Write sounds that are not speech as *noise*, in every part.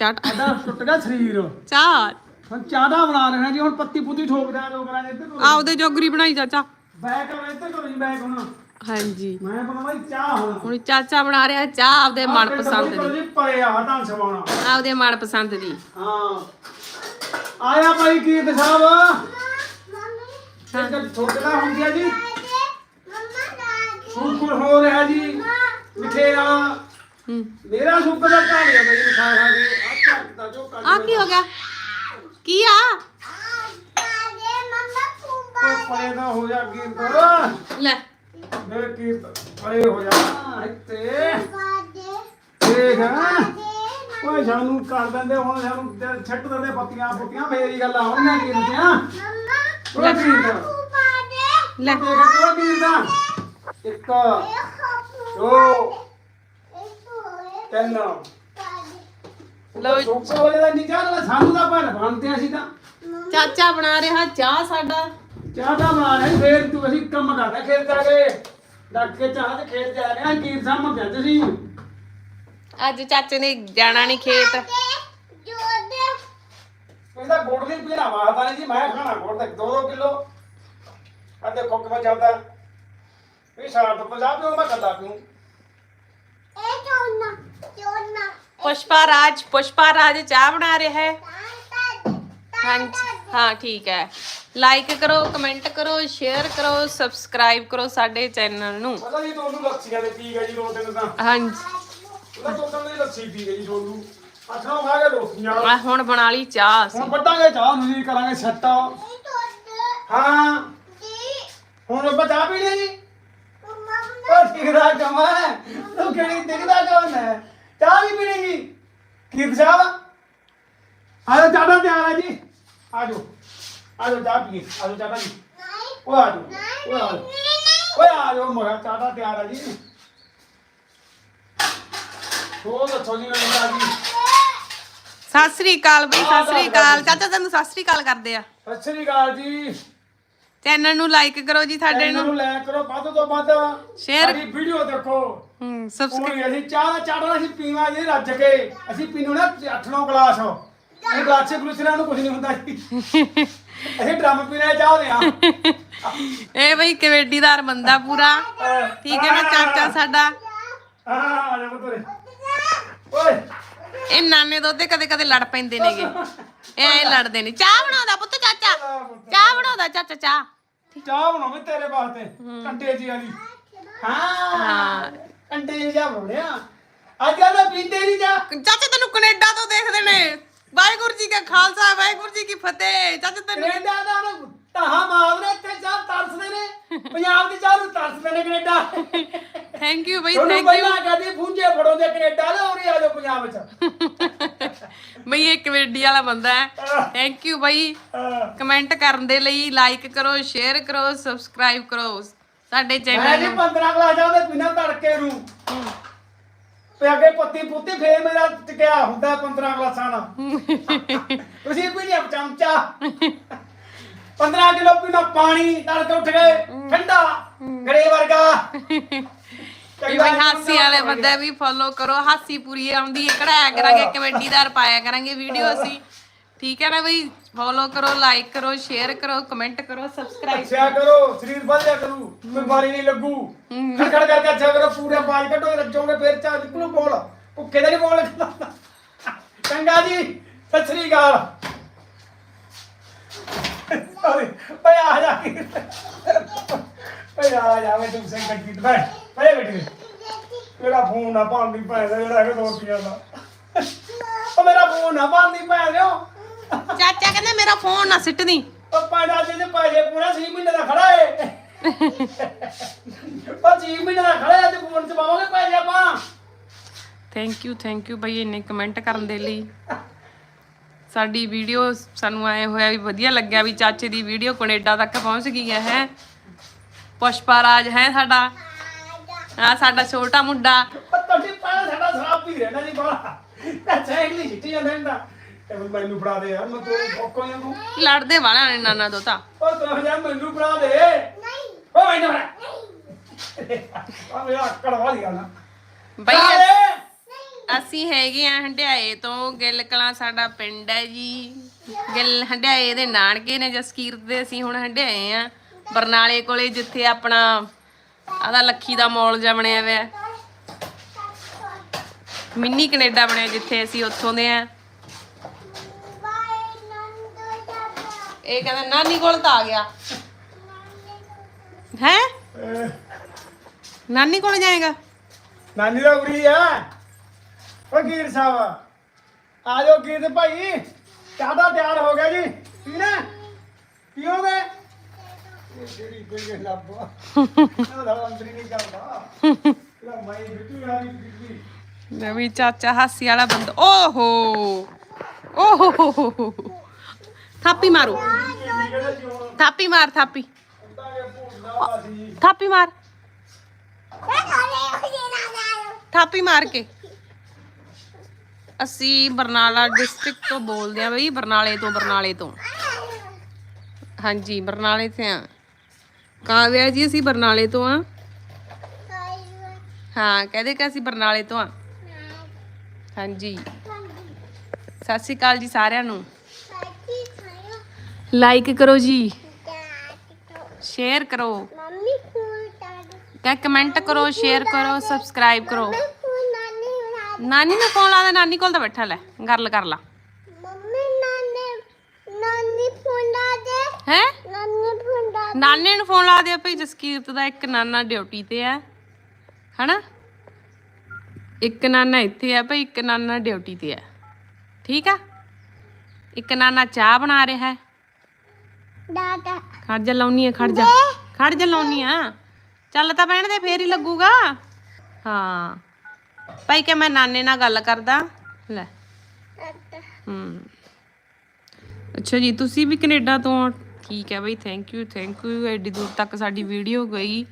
ਟਾਟਾ ਸਾਡਾ ਟੁੱਟ ਗਿਆ ਸਰੀਰ। ਚਾਹ ਹੁਣ ਚਾਹਦਾ ਬਣਾ ਰਹੇ ਹਾਂ ਜੀ ਹੁਣ ਪੱਤੀ ਪੁੱਤੀ ਠੋਕਦੇ ਆ ਲੋਕ ਕਰਾਂਗੇ ਇੱਧਰ ਕਰੋ ਆਪਦੇ ਜੋਗਰੀ ਬਣਾਈ ਚਾਚਾ। ਬੈਕ ਕਰੋ ਇੱਧਰ ਕਰੋ ਜੀ ਬੈਕ ਹੁਣ। ਹਾਂਜੀ। ਮੈਂ ਬਣਾਵਾਂ ਚਾਹ ਹੁਣ। ਹੁਣ ਚਾਚਾ ਬਣਾ ਰਿਹਾ ਚਾਹ ਆਪਦੇ ਮਨਪਸੰਦ ਦੀ। ਜੀ ਪਰੇ ਆ ਹਟਾਂ ਸਵਾਉਣਾ। ਆਪਦੇ ਮਨਪਸੰਦ ਦੀ। ਹਾਂ। ਆਇਆ ਭਾਈ ਕੀਰਤ ਸਾਹਿਬ। ਤੇ ਠੋਕਦਾ ਹੁੰਦੀ ਆ ਜੀ। ਸ਼ੁਕਰ ਹੋ ਰਿਹਾ ਜੀ। ਮਿੱਠੇ ਵਾਲਾ ਹੂੰ ਮੇਰਾ ਸ਼ੁਕਰ ਦਾ ਘਰ ਆ ਬਈ ਮਿਠਾ ਖਾ ਕੇ ਆ ਚੱਕਦਾ ਜੋ ਕੱਢ ਆ ਕੀ ਹੋ ਗਿਆ? ਕੀ ਆ? ਪਰੇ ਦਾ ਹੋ ਜਾ ਕੀਰਤ ਲੈ। ਮੇਰੇ ਕੀਰਤ ਪਰੇ ਹੋ ਜਾ। ਇੱਥੇ। ਦੇਖ। ਓਏ ਸਾਨੂੰ ਕਰ ਦਿੰਦੇ ਹੁਣ ਸਾਨੂੰ ਛੱਟ ਦਿੰਦੇ ਪੱਤੀਆਂ ਪੁੱਤੀਆਂ ਮੇਰੀ ਗੱਲ ਆਉਣੀਆਂ ਲੈ। ਕੀਰਤ ਇੱਕ ਦੋ ਤਿੰਨ ਲਓ ਸੁੱਕ ਵਾਲੇ ਦਾ ਨਹੀਂ ਚੱਲ ਸਾਨੂੰ ਤਾਂ ਪਰ ਬਣਦੇ ਅਸੀਂ ਤਾਂ। ਚਾਚਾ ਬਣਾ ਰਿਹਾ ਚਾਹ ਸਾਡਾ। ਚਾਹ ਦਾ ਬਣਾ ਰਹੇ ਫੇਰ ਤੂੰ ਅਸੀਂ ਕੰਮ ਕਰਦਾ ਖੇਤ ਜਾ ਕੇ। ਡੱਕ ਕੇ ਚਾਹ ਤੇ ਖੇਤ ਜਾ ਰਹੇ ਹਾਂ ਕੀਰ ਸਾਹਮਣੇ ਜਾਂਦੇ ਸੀ। ਅੱਜ ਚਾਚੇ ਨੇ ਜਾਣਾ ਨਹੀਂ ਖੇਤ। ਕਹਿੰਦਾ ਗੁੜ ਨਹੀਂ ਪੀਣਾ ਵਾਸਤਾ ਨਹੀਂ ਜੀ ਮੈਂ ਖਾਣਾ ਗੁੜ ਤੇ 2-2 ਕਿਲੋ। ਆ ਦੇਖੋ ਕਿਵੇਂ ਚੱਲਦਾ। ਇਹ ਸਾਰਾ ਤੋਂ ਪੰਜਾਬ ਨੂੰ ਮੈਂ ਕੱਲਾ ਪੀਉਂ। ਪੁਸ਼ਪਾ ਰਾਜ ਪੁਸ਼ਪਾ ਰਾਜ ਚਾਹ ਬਣਾ ਰਿਹਾ ਹੈ। ਹਾਂਜੀ ਹਾਂ ਠੀਕ ਹੈ। ਲਾਈਕ ਕਰੋ ਕਮੈਂਟ ਕਰੋ ਸ਼ੇਅਰ ਕਰੋ ਸਬਸਕ੍ਰਾਈਬ ਕਰੋ ਸਾਡੇ ਚੈਨਲ ਨੂੰ। ਪਤਾ ਨਹੀਂ ਤੁਹਾਨੂੰ ਲੱਸੀਆਂ ਦੇ ਪੀ ਗਈ ਜੀ ਦੋ ਦਿਨ ਤਾਂ। ਹਾਂਜੀ। ਉਹਦਾ ਦੋ ਦਿਨ ਦੀ ਲੱਸੀ ਪੀ ਗਈ ਜੀ ਤੁਹਾਨੂੰ ਅੱਠਾਂ ਖਾ ਕੇ ਰੋਟੀਆਂ ਆ ਹੁਣ ਬਣਾ ਲਈ ਚਾਹ ਅਸੀਂ। ਹੁਣ ਵੱਡਾਂਗੇ ਚਾਹ ਨੂੰ ਜੀ ਕਰਾਂਗੇ ਸੈੱਟ। ਹਾਂ। ਹੁਣ ਆਪਾਂ ਚਾਹ ਪੀ ਲਈ ਜੀ? ਉਹ ਟਿਕਦਾ ਕਮਾ ਤੂੰ ਕਿਹੜੀ ਟਿਕਦਾ ਕੌਣ ਹੈ? ਚਾਹ ਵੀ ਪੀਣੀ ਜੀ ਕੀਰਤ ਸਾਹਿਬ ਆਜੋ ਚਾਹਦਾ ਤਿਆਰ ਹੈ ਜੀ ਆਜੋ ਆਜੋ ਚਾਹ ਪੀਏ ਆਜੋ ਚਾਹਦਾ ਜੀ ਉਹ ਆਜੋ ਉਹ ਆਜੋ ਓਏ ਆਜੋ ਮਗਾ ਚਾਹਦਾ ਤਿਆਰ ਹੈ ਜੀ ਹੋ ਦੱਸੋ ਜੀ ਮੈਨੂੰ ਜੀ ਸਤਿ ਸ੍ਰੀ ਅਕਾਲ ਬਈ ਸਤਿ ਸ੍ਰੀ ਅਕਾਲ ਚਾਚਾ ਤੈਨੂੰ ਸਤਿ ਸ੍ਰੀ ਅਕਾਲ ਕਰਦੇ ਆ ਸਤਿ ਸ੍ਰੀ ਅਕਾਲ ਜੀ ਚੈਨਲ ਨੂੰ ਲਾਈਕ ਕਰੋ ਜੀ ਸਾਡੇ ਇਹਨਾਂ ਨੂੰ ਨੂੰ ਲੈ ਕਰੋ ਵੱਧ ਤੋਂ ਵੱਧ Share- ਸਾਡੀ ਵੀਡੀਓ ਦੇਖੋ ਹੂੰ ਸਬਸਕ੍ਰਾਈਬ ਪੂਰੀ ਅਸੀਂ ਚਾਹ ਦਾ ਚਾੜਨਾ ਅਸੀਂ ਪੀਵਾ ਜੀ ਰੱਜ ਕੇ। ਅਸੀਂ ਪੀਣੂ ਨਾ 8-9 ਗਲਾਸ। ਇਹ ਗਲਾਸੇ ਗਲੂਸਰਾਂ ਨੂੰ ਕੁਝ ਨਹੀਂ ਹੁੰਦਾ ਜੀ। ਅਸੀਂ ਡਰਮ ਪੀਣੇ ਚਾਹਦੇ ਆ *laughs* ਇਹ ਬਈ ਕਵੇਡੀਦਾਰ ਬੰਦਾ ਪੂਰਾ। ਠੀਕ ਹੈ ਨਾ ਚਾਚਾ ਸਾਡਾ। ਆ ਜਾ ਬਤਰੇ ਓਏ। ਇਹ ਨਾਨੇ ਦੋਤੇ ਕਦੇ ਕਦੇ ਲੜ ਪੈਂਦੇ ਨੇਗੇ। ਇਹ ਐ ਲੜਦੇ ਨੇ। ਚਾਹ ਬਣਾਉਂਦਾ ਪੁੱਤ ਚਾਚਾ। ਚਾਹ ਬਣਾਉਂਦਾ। ਚਾਚਾ ਚਾਹ। ਚਾਹ ਬਣਾਵੇਂ ਤੇਰੇ ਵਾਸਤੇ ਕੰਡੇ ਜੀ ਵਾਲੀ। ਹਾਂ। ਹਾਂ। ਜੀ ਜਾ ਅੱਜ ਪੀਂਦੇ ਨਹੀਂ ਜਾ। ਚਾਚਾ ਤੈਨੂੰ ਕੈਨੇਡਾ ਤੋਂ ਦੇਖਦੇ ਨੇ। ਵਾਹਿਗੁਰੂ ਜੀ ਕਾ ਖਾਲਸਾ ਵਾਹਿਗੁਰੂ ਜੀ ਕੀ ਫਤਿਹ। ਚਾਚਾ ਤੈਨੂੰ ਕੈਨੇਡਾ ਦਾ ਤਾਹਾ ਮਾਰਦੇ ਇੱਥੇ ਚਾਹ ਤਰਸਦੇ ਨੇ। ਪੰਜਾਬ ਦੀ ਚਾਹ ਨੂੰ ਤਰਸਦੇ ਨੇ ਕੈਨੇਡਾ। ਥੈਂਕ ਯੂ ਬਈ ਤੁਹਾਨੂੰ ਥੈਂਕ ਯੂ ਪਹਿਲਾਂ ਕਹਦੀ ਫੁੰਜੇ ਫੜੋਂਦੇ ਕੈਨੇਡਾ ਲੈ ਉਰੇ ਆ ਜਾਓ ਪੰਜਾਬ ਵਿੱਚ। ਬਈ ਇਹ ਕਵੇਡੀ ਵਾਲਾ ਬੰਦਾ ਹੈ। ਥੈਂਕ ਯੂ ਬਈ। ਅਹ ਕਮੈਂਟ ਕਰਨ ਦੇ ਲਈ ਲਾਈਕ ਕਰੋ ਸ਼ੇਅਰ ਕਰੋ ਸਬਸਕ੍ਰਾਈਬ ਕਰੋ। ਸਾਡੇ ਮੈਂ ਜੀ ਨੂੰ। 15 ਗਲਾਸਾਂ ਦੇ ਬਿਨਾਂ ਤੜਕੇ ਨੂੰ। ਤੇ ਅੱਗੇ ਪੱਤੀ ਪੁੱਤੀ ਫੇਰ ਮੇਰਾ ਟਿਕਿਆ ਹੁੰਦਾ 15 ਗਲਾਸਾਂ ਨਾਲ। ਤੁਸੀਂ ਵੀ ਨਹੀਂ ਚਮਚਾ। 15 ਕਿਲੋ ਪੀਣਾ ਪਾਣੀ ਤੜਕੇ ਉੱਠ ਗਏ ਠੰਡਾ। ਗੜੇ ਵਰਗਾ। ਵੀ ਬਈ ਹਾਸੀ ਵਾਲੇ ਬੰਦੇ ਵੀ ਫੋਲੋ ਕਰੋ। ਹਾਸੀ ਪੂਰੀ ਆਉਂਦੀ ਹੈ। ਕਢਾਇਆ ਕਰਾਂਗੇ ਕਮੇਡੀਦਾਰ ਪਾਇਆ ਕਰਾਂਗੇ। ਵੀਡੀਓ ਅਸੀਂ। ਠੀਕ ਹੈ ਨਾ ਬਈ? ਫੋਲੋ ਕਰੋ ਲਾਈਕ ਕਰੋ ਸ਼ੇਅਰ ਕਰੋ ਕਮੈਂਟ ਕਰੋ ਸਬਸਕ੍ਰਾਈਬ ਅੱਛਾ ਕਰੋ। ਸਰੀਰ ਵੱਧ ਜਾ ਕਰੂ ਬਿਮਾਰੀ ਨਹੀਂ ਲੱਗੂ। ਖੜ ਖੜ ਕਰਕੇ ਅੱਛਾ ਕਰੋ ਪੂਰੇ ਬਾਜ ਕੱਢੋ ਰੱਜੋਗੇ ਫੇਰ ਚਾ ਨਿਕਲੂ ਬੋਲ। ਭੁੱਖੇ ਦਾ ਨਹੀਂ ਬੋਲ ਚੰਗਾ ਜੀ ਸਤਿ ਸ੍ਰੀ ਅਕਾਲ। ਓਏ ਓਏ ਆ ਜਾ ਕੇ? ਓਏ ਆ ਜਾ ਵੇ ਤੂੰ ਸੰਗਤ ਕੀ ਬੈ ਬੈ ਬੈਠੇ ਮੇਰਾ ਫੋਨ ਨਾ ਪਾਉਂਦੀ ਭੈਣ ਦਾ ਜਿਹੜਾ ਹੈਗਾ ਦੋ ਰੁਪਈਆ ਦਾ। ਉਹ ਮੇਰਾ ਫੋਨ ਨਾ ਪਾਉਂਦੀ ਭੈਣ ਦਿਓ ਚਾਚਾ ਕਹਿੰਦਾ ਮੇਰਾ ਫੋਨ ਨਾ ਸਿੱਟਦੀ। ਉਹ ਪਾਣਾ ਦੇ ਪਾਜੇ ਪੂਰਾ 6 ਮਹੀਨੇ ਦਾ ਖੜਾ ਏ। ਉਹ 6 ਮਹੀਨੇ ਦਾ ਖੜਾ ਏ ਤੇ ਫੋਨ ਚ ਪਾਵਾਂਗੇ ਪੈਸੇ ਆਪਾਂ। ਥੈਂਕ ਯੂ ਥੈਂਕ ਯੂ ਬਈ ਇੰਨੇ ਕਮੈਂਟ ਕਰਨ ਦੇ ਲਈ। ਸਾਡੀ ਵੀਡੀਓ ਸਾਨੂੰ ਆਏ ਹੋਇਆ ਵੀ ਵਧੀਆ ਲੱਗਿਆ ਵੀ ਚਾਚੇ ਦੀ ਵੀਡੀਓ ਕੈਨੇਡਾ ਤੱਕ ਪਹੁੰਚ ਗਈ ਹੈ ਹੈਂ। ਪੁਸ਼ਪਾ ਰਾਜ ਹੈ ਸਾਡਾ। ਆ ਸਾਡਾ ਛੋਟਾ ਮੁੰਡਾ। ਤੁਹਾਡੀ ਪਾਣਾ ਸਾਡਾ ਸ਼ਰਾਬ ਪੀ ਰਹਿਣਾ ਜੀ ਬਾਲਾ ਅੱਛਾ ਇੰਗਲਿਸ਼ ਸਿੱਟੀ ਜਾਂਦਾ ਤੇ ਵੀ ਮੈਨੂੰ ਫੜਾ ਦੇ ਯਾਰ ਮੈਂ ਤੂੰ ਫੋਕੋ ਜਾਂ ਤੂੰ ਲੜਦੇ ਵਾਲਿਆਂ ਨੇ ਨਾਨਾ ਦੋਤਾ ਉਹ ਤੂੰ ਜਾ ਮੈਨੂੰ ਫੜਾ ਦੇ। ਉਹ ਮੈਨੂੰ ਫੜਾ। ਆ ਮੇਰਾ ਆਕੜ ਵਾਲੀ ਗੱਲ ਨਾ ਬਈ ਫੜਾ ਦੇ। ਅਸੀਂ ਹੈਗੇ ਆ ਹੰਡਿਆਏ ਤੋਂ ਗਿੱਲ ਕਲਾਂ ਸਾਡਾ ਪਿੰਡ ਹੈ ਜੀ। ਗਿੱਲ ਹੰਡਿਆਏ ਦੇ ਨਾਨਕੇ ਨੇ ਜਸਕੀਰਤ ਦੇ ਅਸੀਂ ਹੁਣ ਹੰਡਿਆਏ ਆ। ਬਰਨਾਲੇ ਕੋਲੇ ਜਿੱਥੇ ਆਪਣਾ ਆਦਾ ਲੱਖੀ ਦਾ ਮੌਲ ਜਿਹਾ ਬਣਿਆ ਹੋਇਆ। ਹੈ। ਮਿੰਨੀ ਕੈਨੇਡਾ ਬਣਿਆ ਜਿੱਥੇ ਅਸੀਂ ਉੱਥੋਂ ਦੇ ਆ। ਇਹ ਕਹਿੰਦਾ ਨਾਨੀ ਕੋਲ ਤਾਂ ਆ ਗਿਆ। ਹੈ? ਨਾਨੀ ਕੋਲ ਜਾਏਗਾ? ਨਾਨੀ ਦਾ ਉਰੀ ਆ। ਓ ਗੀਰ ਸਾਹਿਬ ਆ ਜਾਓ ਗੀਰ ਭਾਈ। ਚਾਹ ਦਾ ਤਿਆਰ ਹੋ ਗਿਆ ਜੀ। ਪੀਣਾ? ਪੀਓਗੇ? ਇਹ ਜਿਹੜੀ ਬਿਲਗੇ ਲੱਭਾ ਉਹਦਾ ਅੰਦਰ ਹੀ ਨਹੀਂ ਕਰਦਾ ਇਹਦਾ ਮਾਈ ਬਿੱਟੂ ਯਾਰੀ ਬਿੱਟੀ ਮੈਂ ਵੀ ਚਾਚਾ ਹਾਸੀ ਵਾਲਾ ਬੰਦਾ। ਓਹੋ! ਓਹੋ! ਥਾਪੀ ਮਾਰੋ। ਥਾਪੀ ਮਾਰ, ਥਾਪੀ। ਥਾਪੀ ਮਾਰ। ਥਾਪੀ ਮਾਰ ਕੇ। ਅਸੀਂ ਬਰਨਾਲਾ ਡਿਸਟ੍ਰਿਕਟ ਤੋਂ ਬੋਲਦੇ ਆ ਬਈ, ਬਰਨਾਲੇ ਤੋਂ ਬਰਨਾਲੇ ਤੋਂ। ਹਾਂਜੀ, ਬਰਨਾਲੇ ਤੇ ਆ ਕਾਵਿਆ ਜੀ, ਅਸੀਂ ਬਰਨਾਲੇ ਤੋਂ ਆ ਹਾਂ, ਕਹਦੇ ਕਿ ਅਸੀਂ ਬਰਨਾਲੇ ਤੋਂ ਆ ਹਾਂਜੀ। ਸਤਿ ਸ਼੍ਰੀ ਅਕਾਲ ਜੀ ਸਾਰਿਆਂ ਨੂੰ। ਲਾਈਕ ਕਰੋ ਜੀ। ਸ਼ੇਅਰ ਕਰੋ। ਮੰਮੀ ਫੋਨ ਕਰ ਕਹ ਕਮੈਂਟ ਕਰੋ ਸ਼ੇਅਰ ਕਰੋ ਸਬਸਕ੍ਰਾਈਬ ਕਰੋ। ਨਾਨੀ ਨੂੰ ਫੋਨ ਲਾ ਦੇ ਨਾਨੀ ਕੋਲ ਤਾਂ ਬੈਠਾ ਲੈ ਗੱਲ ਕਰ ਲਾ। ਮੰਮੀ ਨਾਨੀ ਨਾਨੀ ਫੋਨ ਲਾ ਦੇ। ਹੈ? ਨਾਨੀ ਫੋਨ ਲਾ ਨਾਨੇ ਨੂੰ ਫੋਨ ਲਾ ਦੇ ਭਈ ਜਸਕੀਰਤ ਦਾ ਇੱਕ ਨਾਨਾ ਡਿਊਟੀ ਤੇ ਆ। ਹਨਾ? ਇੱਕ ਨਾਨਾ ਇੱਥੇ ਆ ਭਈ ਇੱਕ ਨਾਨਾ ਡਿਊਟੀ ਤੇ ਆ। ਠੀਕ ਆ? ਇੱਕ ਨਾਨਾ ਚਾਹ ਬਣਾ ਰਿਹਾ ਹੈ। ਜਾ ਲਾਉਣੀ ਆ ਖੜ ਜਾ। ਖੜ ਜਾ ਲਾਉਣੀ ਆ। ਚੱਲ ਤਾਂ ਬਹਿਣ ਦੇ ਫੇਰ ਹੀ ਲੱਗੂਗਾ। ਹਾਂ। ਭਾਈ ਕਿ ਮੈਂ ਨਾਨੇ ਨਾਲ ਗੱਲ ਕਰਦਾ। ਲੈ। ਹੂੰ। ਅੱਛਾ ਜੀ ਤੁਸੀਂ ਵੀ ਕੈਨੇਡਾ ਤੋਂ? ਠੀਕ ਹੈ ਬਈ ਥੈਂਕ ਯੂ ਥੈਂਕ ਯੂ ਐਡੀ ਦੂਰ ਤੱਕ ਸਾਡੀ ਵੀਡੀਓ ਗਈ।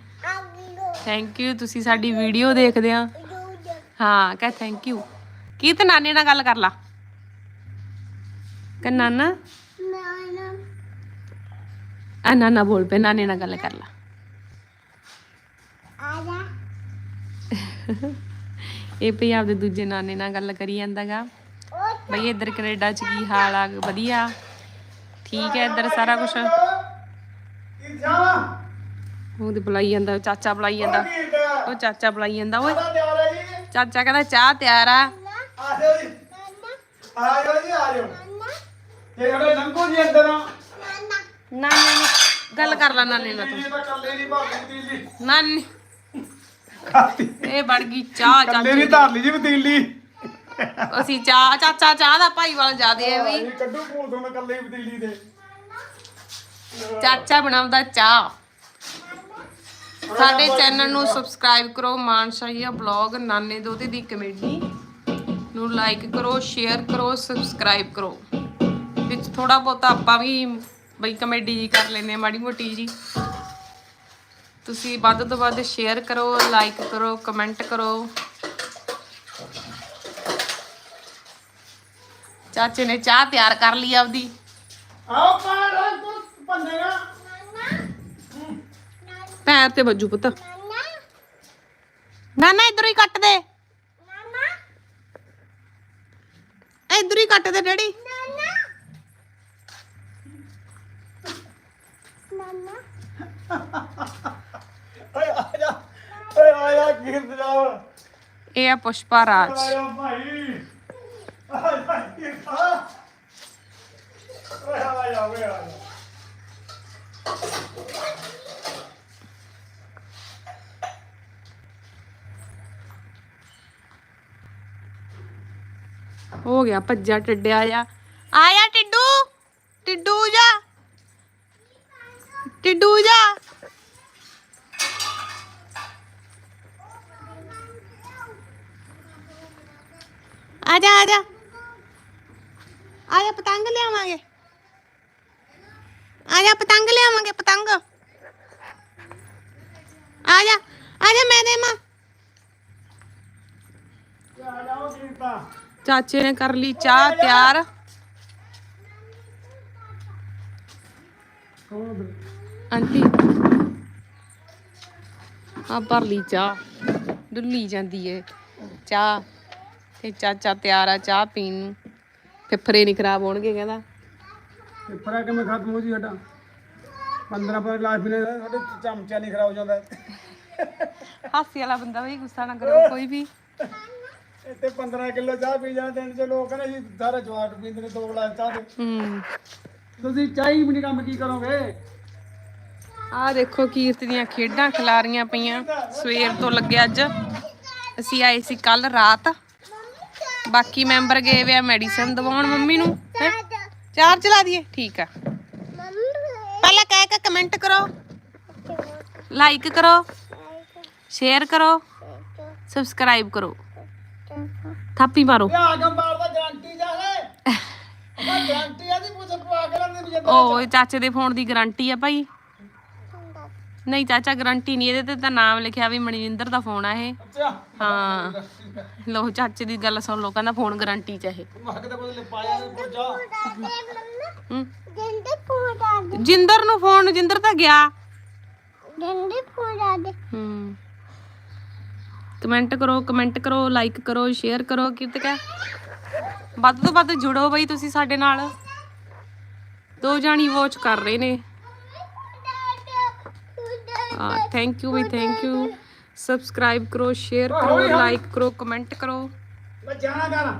ਥੈਂਕ ਯੂ ਤੁਸੀਂ ਸਾਡੀ ਵੀਡੀਓ ਦੇਖਦੇ ਆ। ਹਾਂ ਕਹ ਥੈਂਕ ਯੂ ਕੀ ਤੇ ਨਾਨੇ ਨਾਲ ਗੱਲ ਕਰ ਲਾ। ਕਿ ਨਾਨਾ। ਆ ਨਾਨਾ ਬੋਲ ਪੇ ਨਾਨੇ ਨਾਲ ਗੱਲ ਕਰ ਲਾ। ਆ ਜਾ ਇਹ ਭਈ ਆਪਦੇ ਦੂਜੇ ਨਾਨੇ ਨਾਲ ਗੱਲ ਕਰੀ ਜਾਂਦਾਗਾ। ਬਈ ਇੱਧਰ ਕੈਨੇਡਾ ਚ ਕੀ ਹਾਲ ਆ ਵਧੀਆ? ਠੀਕ ਹੈ ਇੱਧਰ ਸਾਰਾ ਕੁਝ ਉਹਦੇ ਬੁਲਾਈ ਜਾਂਦਾ ਚਾਚਾ ਬੁਲਾਈ ਜਾਂਦਾ। ਉਹ ਚਾਚਾ ਬੁਲਾਈ ਜਾਂਦਾ ਓਏ। ਚਾਚਾ ਕਹਿੰਦਾ ਚਾਹ ਤਿਆਰ ਆ। ਆ ਜਾਓ ਜੀ। ਆ ਜਾਓ ਜੀ ਆ ਜਾਓ। ਇਹ ਸਾਡੇ ਲੰਕੋ ਜੀ ਅੰਦਰ। ਆ ਨਾਨਾ ਨੂੰ ਗੱਲ ਕਰ ਲੈ ਨਾਨੇ ਨਾਲ ਇਹ ਤਾਂ ਕੱਲੇ ਨਹੀਂ ਭਾਬੀ ਤੀਲੀ ਤੂੰ ਨਾਨੀ। ਖਾਤੀ। ਇਹ ਬਣ ਗਈ ਚਾਹ ਕੱਲੇ ਚਾਚੇ ਨਹੀਂ। ਧਰ ਲਈ ਜੀ ਪਤੀਲੀ ਅਸੀਂ ਚਾਹ ਚਾਚਾ ਚਾਹ ਦਾ ਭਾਈ ਵਾਲ ਜਾਦੇ ਆ ਵੀ। ਇਹ ਕੱਢੂ ਭੂਲ ਤੋਂ ਮੈਂ ਕੱਲੇ ਹੀ ਪਤੀਲੀ ਦੇ। ਚਾਚਾ ਬਣਾਉਂਦਾ ਚਾਹ। ਸਾਡੇ ਚੈਨਲ ਨੂੰ ਸਬਸਕ੍ਰਾਈਬ ਕਰੋ ਮਾਨਸ਼ਾਹੀਆ ਬਲੌਗ ਨਾਨੇ ਦੋਤੇ ਦੀ ਕਮੇਡੀ ਨੂੰ ਲਾਈਕ ਕਰੋ ਸ਼ੇਅਰ ਕਰੋ ਸਬਸਕ੍ਰਾਈਬ ਕਰੋ। ਵਿੱਚ ਥੋੜਾ ਬਹੁਤਾ ਆਪਾਂ ਵੀ ਬਈ ਕਮੇਡੀ ਜੀ ਕਰ ਲੈਨੇ ਆ ਮਾੜੀ ਮੋਟੀ ਜੀ। ਤੁਸੀਂ ਵੱਧ ਤੋਂ ਵੱਧ ਸ਼ੇਅਰ ਕਰੋ ਲਾਈਕ ਕਰੋ ਕਮੈਂਟ ਕਰੋ। ਚਾਚੇ ਨੇ ਚਾਹ ਤਿਆਰ ਕਰ ਲਈ ਆਪਦੀ। ਆਓ ਪਾੜ ਕੋ ਪੰਨੇਗਾ ਪੈਰ ਤੇ ਵੱਜੂ ਪੁੱਤ। ਨਾਨਾ ਨਾ ਨਾ ਇਧਰੋਂ ਹੀ ਕੱਟ ਦੇ। ਨਾਨਾ ਇਧਰੋਂ ਹੀ ਕੱਟ ਦੇ ਡੈਡੀ ਨਾਨਾ ਨਾਨਾ ਓਏ ਆ ਜਾ ਓਏ ਆ ਜਾ ਗੀਰ ਦਾ ਇਹ ਆ ਪੁਸ਼ਪਾ ਰਾਜ। ਆਇਆ ਭਾਈ। ਆ ਜਾ ਗੀਰ ਦਾ ਓਏ ਆ ਜਾ ਓਏ ਆ ਜਾ। ਹੋ ਗਿਆ ਭੱਜਾ ਟੱਡਿਆ ਜਾ ਆਇਆ ਟਿੱਡੂ ਟਿੱਡੂ ਜਾ ਟਿੱਡੂ ਜਾ ਆ ਜਾ ਆ ਜਾ ਆ ਜਾ ਪਤੰਗ ਲਿਆਵਾਂਗੇ ਆ ਜਾ ਪਤੰਗ ਲਿਆਵਾਂਗੇ ਪਤੰਗ ਆ ਜਾ ਆ ਜਾ ਮੈਂ ਦੇਵਾਂ। ਚਾਚੇ ਨੇ ਕਰ ਲਈ ਚਾਹ ਤਿਆਰ। ਆਂਟੀ। ਆ ਭਰ ਲਈ ਚਾਹ। ਡੁੱਲੀ ਜਾਂਦੀ ਏ। ਚਾਹ। ਤੇ ਚਾਚਾ ਤਿਆਰ ਆ ਚਾਹ ਪੀਣ ਨੂੰ। ਫਿਫਰੇ ਨਹੀਂ ਖਰਾਬ ਹੋਣਗੇ, ਕਹਿੰਦਾ। ਤੇ ਕਿਵੇਂ ਖਤਮ ਹੋ ਜੀ ਸਾਡਾ? 15 ਪਰ ਗਲਾਸ ਪੀਣੇ ਦਾ ਸਾਡੇ ਚਮਚਾ ਨਹੀਂ ਖਰਾਬ ਹੋ ਜਾਂਦਾ। ਹਾਸੀ ਵਾਲਾ ਬੰਦਾ ਬਈ ਗੁੱਸਾ ਨਾ ਕਰੋ ਕੋਈ ਵੀ। ਇੱਥੇ 15 ਕਿਲੋ ਚਾਹ ਪੀ ਜਾਂਦੇ ਨੇ ਚਲੋ ਕਹਿੰਦੇ ਜੀ ਸਾਰਾ ਜਵਾਕ ਪੀਂਦੇ ਨੇ ਦੋ ਗਲਾਸ ਚਾਹ ਦੇ। ਹੂੰ। ਤੁਸੀਂ ਚਾਹ ਹੀ ਵੀ ਨਹੀਂ ਕੰਮ ਕੀ ਕਰੋਗੇ? ਆ ਦੇਖੋ ਕੀਰਤ ਦੀਆਂ ਖੇਡਾਂ ਖਿਲਾਰੀਆਂ ਪਈਆਂ ਸਵੇਰ ਤੋਂ ਲੱਗੇ ਅੱਜ। ਅਸੀਂ ਆਏ ਸੀ ਕੱਲ ਰਾਤ। ਬਾਕੀ ਮੈਂਬਰ ਗਏ ਵੇ ਆ ਮੈਡੀਸਨ ਦਵਾਉਣ ਮੰਮੀ ਨੂੰ? ਚਾਰ ਚਲਾ ਦਈਏ ਠੀਕ ਆ। ਪਹਿਲਾਂ ਕਹਿ ਕੇ ਕਮੈਂਟ ਕਰੋ। ਲਾਈਕ ਕਰੋ। ਸ਼ੇਅਰ ਕਰੋ। ਸਬਸਕ੍ਰਾਈਬ ਕਰੋ। ਥਾਪੀ ਮਾਰੋ। ਇਹ ਆਗਮ ਬਾਰ ਦਾ ਗਾਰੰਟੀ ਜਾ ਹੈ ਮੈਂ ਗਾਰੰਟੀ ਆ ਦੀ ਪੁੱਛ ਪਵਾ ਕੇ ਲੈਂਦੇ ਵੀ ਜਦੋਂ ਓ ਚਾਚੇ ਦੇ ਫੋਨ ਦੀ ਗਾਰੰਟੀ ਆ ਭਾਈ। ਨਹੀਂ ਚਾਚਾ ਗਾਰੰਟੀ ਨਹੀਂ ਇਹਦੇ ਤੇ ਤਾਂ ਨਾਮ ਲਿਖਿਆ ਵੀ ਮਨਜਿੰਦਰ ਦਾ ਫੋਨ ਆ ਇਹ। ਅੱਛਾ। ਹਾਂ। ਲੋ ਚਾਚੇ ਦੀ ਗੱਲ ਸੁਣ ਲੋ ਕਹਿੰਦਾ ਫੋਨ ਗਾਰੰਟੀ ਚ ਇਹ। ਮੱਕ ਦੇ ਬਦਲੇ ਪਾਇਆ ਨੇ ਪੁੱਛ ਜਾ ਹੂੰ। ਗੰਦੇ ਪੂਰਾ ਦੇ ਜਿੰਦਰ ਨੂੰ ਫੋਨ ਜਿੰਦਰ ਤਾਂ ਗਿਆ। ਗੰਦੇ ਪੂਰਾ ਦੇ। ਹੂੰ। ਕਮੈਂਟ ਕਰੋ ਕਮੈਂਟ ਕਰੋ ਲਾਈਕ ਕਰੋ ਸ਼ੇਅਰ ਕਰੋ ਕਿਤੇ ਕਾ ਵੱਧ ਤੋਂ ਵੱਧ ਜੁੜੋ ਬਈ ਤੁਸੀਂ ਸਾਡੇ ਨਾਲ। ਦੋ ਜਾਣੀ ਵਾਚ ਕਰ ਰਹੇ ਨੇ। ਹਾਂ ਥੈਂਕ ਯੂ ਬਈ ਥੈਂਕ ਯੂ ਸਬਸਕ੍ਰਾਈਬ ਕਰੋ ਸ਼ੇਅਰ ਕਰੋ ਲਾਈਕ ਕਰੋ ਕਮੈਂਟ ਕਰੋ। ਮੈਂ ਜਾਣਾ ਕਰ